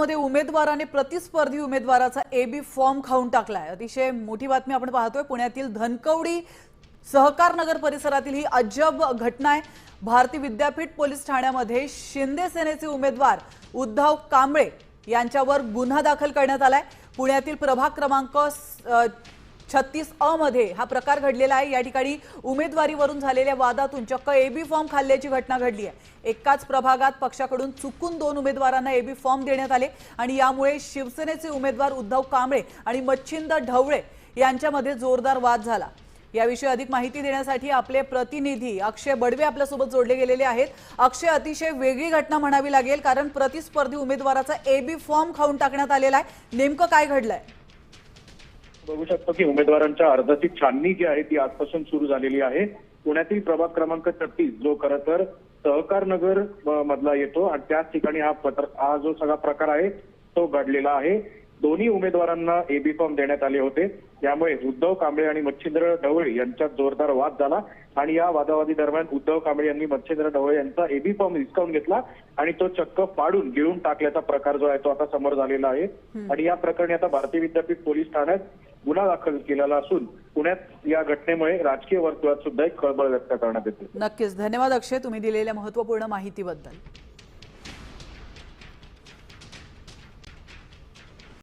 ठाण्यामध्ये उमेदवाराने प्रतिस्पर्धी उमेदवाराचा ए बी फॉर्म खाऊन टाकलाय. अतिशय मोठी बातमी आपण पाहतोय पुण्यातील धनकवडी सहकार नगर परिसरातील ही अजब घटना आहे. भारती विद्यापीठ पोलीस ठाण्यामध्ये शिंदे सेनेचे उमेदवार उद्धव कांबळे यांच्यावर गुन्हा दाखल करण्यात आलाय. पुण्यातील प्रभाग क्रमांक छत्तीस अ मध्ये हा प्रकार घडलेला आहे. या ठिकाणी उमेदवारीवरून झालेल्या वादातून चक्क एबी फॉर्म खाल्ल्याची घटना घडली आहे. एकाच प्रभागात पक्षाकडून चुकून दोन उमेदवारांना एबी फॉर्म देण्यात आले आणि यामुळे शिवसेनेचे उमेदवार उद्धव कांबळे आणि मच्छिंद ढवळे यांच्यामध्ये जोरदार वाद झाला. याविषयी अधिक माहिती देण्यासाठी आपले प्रतिनिधी अक्षय बडवे आपल्यासोबत जोडले गेलेले आहेत. अक्षय अतिशय वेगळी घटना म्हणावी लागेल कारण प्रतिस्पर्धी उमेदवाराचा एबी फॉर्म खाऊन टाकण्यात आलेला आहे. नेमकं काय घडलंय? बघू शकतो की उमेदवारांच्या अर्जाची छाननी जी आहे ती आजपासून सुरू झालेली आहे. पुण्यातील प्रभाग क्रमांक छत्तीस जो खरं तर सहकार नगर मधला येतो. आणि त्याच ठिकाणी हा पत्र हा जो सगळा प्रकार आहे तो घडलेला आहे. दोन्ही उमेदवारांना एबी फॉर्म देण्यात आले होते. त्यामुळे उद्धव कांबळे आणि मच्छिंद्र ढवळे यांच्यात जोरदार वाद झाला. आणि या वादावादी दरम्यान उद्धव कांबळे यांनी मच्छिंद्र ढवळे यांचा एबी फॉर्म हिसकावून घेतला. आणि तो चक्क फाडून गिळून टाकल्याचा प्रकार जो आहे तो आता समोर झालेला आहे. आणि या प्रकरणी आता भारतीय विद्यापीठ पोलीस ठाण्यात गुन्हा दाखल केलेला असून पुण्यात या घटनेमुळे राजकीय वर्तुळात सुद्धा एक खळबळ व्यक्त करण्यात येते. नक्कीच. धन्यवाद अक्षय तुम्ही दिलेल्या महत्त्वपूर्ण माहितीबद्दल.